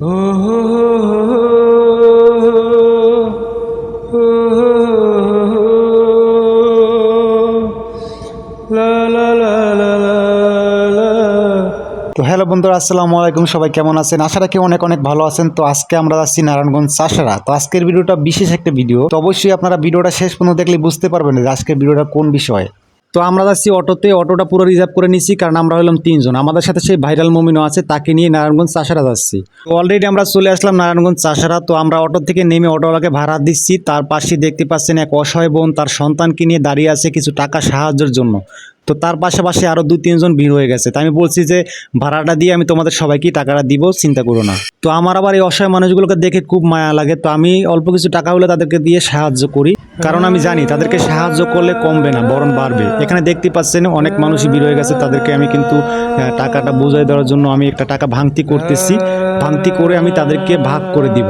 তো হ্যালো বন্ধুরা, আসসালামু আলাইকুম, সবাই কেমন আছেন? আশা রাখি অনেক অনেক ভালো আছেন। তো আজকে আমরা যাচ্ছি নারায়ণগঞ্জ চাষারা। তো আজকের ভিডিওটা বিশেষ একটা ভিডিও। তো অবশ্যই আপনারা ভিডিওটা শেষ পর্যন্ত দেখলে বুঝতে পারবেন যে আজকের ভিডিওটা কোন বিষয়। তো আমরা যাচ্ছি অটোতে, অটোটা পুরো রিজার্ভ করে নিছি, কারণ আমরা হলাম তিনজন। আমাদের সাথে সেই ভাইরাল মমিনও আছে, তাকে নিয়ে নারায়ণগঞ্জ চাষারা যাচ্ছি। তো অলরেডি আমরা চলে আসলাম নারায়ণগঞ্জ চাষারা, তো আমরা অটো থেকে নেমে অটোওয়ালাকে ভাড়া দিচ্ছি। তার পাশে দেখতে পাচ্ছেন এক অসহায় বোন, তার সন্তানকে নিয়ে দাঁড়িয়ে আছে কিছু টাকা সাহায্যের জন্য। তো তার পাশাপাশি আরও দুই, তিনজন ভিড় হয়ে গেছে। তো আমি বলছি যে, ভাড়াটা দিয়ে আমি তোমাদের সবাইকে টাকাটা দিব, চিন্তা করো না। তো আমার আবার এই অসহায় মানুষগুলোকে দেখে খুব মায়া লাগে। তো আমি অল্প কিছু টাকা হলে তাদেরকে দিয়ে সাহায্য করি। কারণ আমি জানি, তাদেরকে সাহায্য করলে কমবে না, বরং বাড়বে। এখানে দেখতে পাচ্ছেন, অনেক মানুষই ভিড় হয়ে গেছে। তাদেরকে আমি কিন্তু টাকাটা বোঝাই দেওয়ার জন্য আমি একটা টাকা ভাঙতি করতেছি। ভাঙতি করে আমি তাদেরকে ভাগ করে দিব।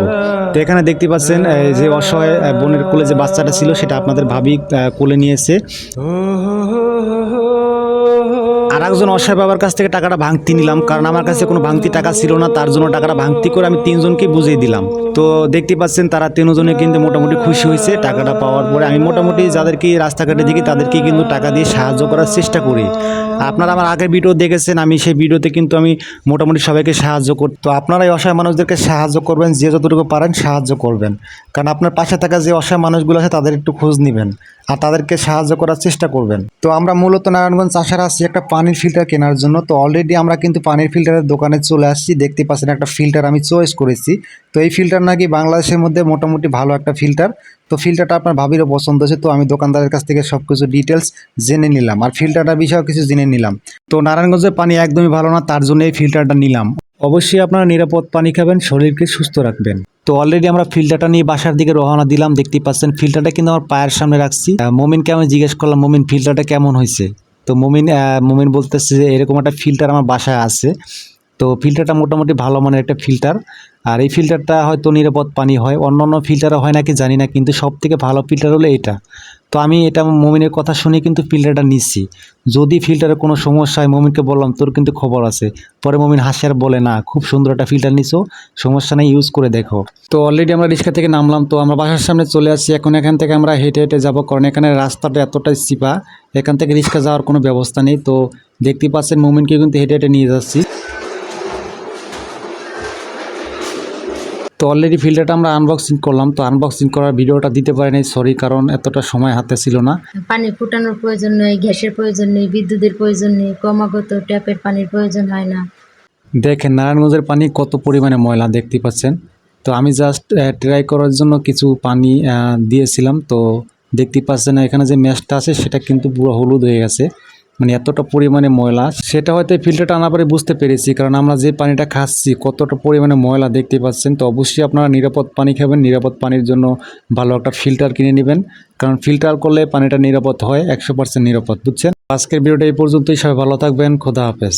তো এখানে দেখতে পাচ্ছেন যে অসহায় বোনের কোলে যে বাচ্চাটা ছিল, সেটা আপনাদের ভাবি কোলে নিয়েছে। আর একজন অসহায় বাবার কাছ থেকে টাকাটা ভাঙতি নিলাম, কারণ আমার কাছে কোনো ভাঙতি টাকা ছিল না, তার জন্য টাকাটা ভাঙতি করে আমি তিনজনকে বুঝিয়ে দিলাম। তো দেখতে পাচ্ছেন তারা তিনজনে কিন্তু মোটামুটি খুশি হয়েছে টাকাটা পাওয়ার পরে। আমি মোটামুটি যাদেরকে রাস্তাঘাটে দেখি তাদেরকে কিন্তু টাকা দিয়ে সাহায্য করার চেষ্টা করি। আপনারা আমার আগের ভিডিও দেখেছেন, আমি সেই ভিডিওতে কিন্তু আমি মোটামুটি সবাইকে সাহায্য করি তো আপনারা এই অসহায় মানুষদেরকে সাহায্য করবেন, যে যতটুকু পারেন সাহায্য করবেন। কারণ আপনার পাশে থাকা যে অসহায় মানুষগুলো আছে, তাদের একটু খোঁজ নেবেন আর তাদেরকে সাহায্য করার চেষ্টা করবেন। তো আমরা মূলত নারায়ণগঞ্জ চাষার আসছি একটা পানির ফিল্টার কেনার জন্য। তো অলরেডি আমরা কিন্তু পানির ফিল্টারের দোকানে চলে আসছি, দেখতে পাচ্ছেন একটা ফিল্টার আমি চয়েস করেছি। তো এই ফিল্টার নাকি বাংলাদেশের মধ্যে মোটামুটি ভালো একটা ফিল্টার তো ফিল্টারটা আপনার ভাবিরও পছন্দ হয়েছে, তো আমি দোকানদারের কাছ থেকে সব কিছু ডিটেলস জেনে নিলাম। আর ফিল্টারটার বিষয়েও কিছু জেনে নিলাম। তো নারায়ণগঞ্জের পানি একদমই ভালো না, তার জন্য এই ফিল্টারটা নিলাম। অবশ্যই আপনারা নিরাপদ পানি খাবেন, শরীরকে সুস্থ রাখবেন। তো অলরেডি আমরা ফিল্টারটা নিয়ে বাসার দিকে রওনা দিলাম, দেখতেই পাচ্ছেন ফিল্টারটা কিন্তু আমার পায়ের সামনে রাখছি। মমিনকে আমি জিজ্ঞেস করলাম, মমিন ফিল্টারটা কেমন হয়েছে? তো মমিন মমিন বলতেছে যে, এরকম একটা ফিল্টার আমার বাসায় আছে। তো ফিল্টারটা মোটামুটি ভালো মানের একটা ফিল্টার আর এই ফিল্টারটা হয়তো নিরাপদ পানি হয় অন্য অন্য ফিল্টারে হয় নাকি জানি না, কিন্তু সব থেকে ভালো ফিল্টার হলো এটা। তো আমি এটা মমিনের কথা শুনে কিন্তু ফিল্টারটা নিচ্ছি। যদি ফিল্টারে কোনো সমস্যা হয়, মমিনকে বললাম, তোর কিন্তু খবর আছে। পরে মমিন হাসি আর বলে, না, খুব সুন্দর একটা ফিল্টার নিছো, সমস্যা নেই ইউজ করে দেখো। তো অলরেডি আমরা রিক্সা থেকে নামলাম, তো আমরা বাসার সামনে চলে আসছি। এখন এখান থেকে আমরা হেঁটে হেঁটে যাব, কারণ এখানে রাস্তাটা এতটাই চিপা, এখান থেকে রিক্সা যাওয়ার কোনো ব্যবস্থা নেই। তো দেখতে পাচ্ছেন মোমিনকে কিন্তু হেঁটে হেঁটে নিয়ে যাচ্ছি। তো অলরেডি ফিল্টারটা আমরা আনবক্সিং করলাম তো আনবক্সিং করার ভিডিওটা দিতে পারি নাই সরি কারণ এতটা সময় হাতে ছিল না। পানি ফুটানোর প্রয়োজন নেই গ্যাসের প্রয়োজন নেই বিদ্যুতের প্রয়োজন নেই ক্রমাগত ট্যাপের পানির প্রয়োজন হয় না। দেখেন নারায়ণগঞ্জের পানি কত পরিমাণে ময়লা দেখতে পাচ্ছেন। তো আমি জাস্ট ট্রাই করার জন্য কিছু পানি দিয়েছিলাম। তো দেখতে পাচ্ছেন এখানে যে ম্যাশটা আছে সেটা কিন্তু পুরো হলুদ হয়ে গেছে। মানে এতটা পরিমাণে ময়লা, সেটা হয়তো ফিল্টারটা আনার পরে বুঝতে পেরেছি, কারণ আমরা যে পানিটা খাচ্ছি, কতটা পরিমাণে ময়লা দেখতে পাচ্ছেন, তো অবশ্যই আপনারা নিরাপদ পানি খাবেন, নিরাপদ পানির জন্য ভালো একটা ফিল্টার কিনে নেবেন, কারণ ফিল্টার করলে পানিটা নিরাপদ হয়, একশো পার্সেন্ট নিরাপদ, বুঝছেন? আজকের ভিডিওটা এই পর্যন্তই, সবাই ভালো থাকবেন, খোদা হাফেজ।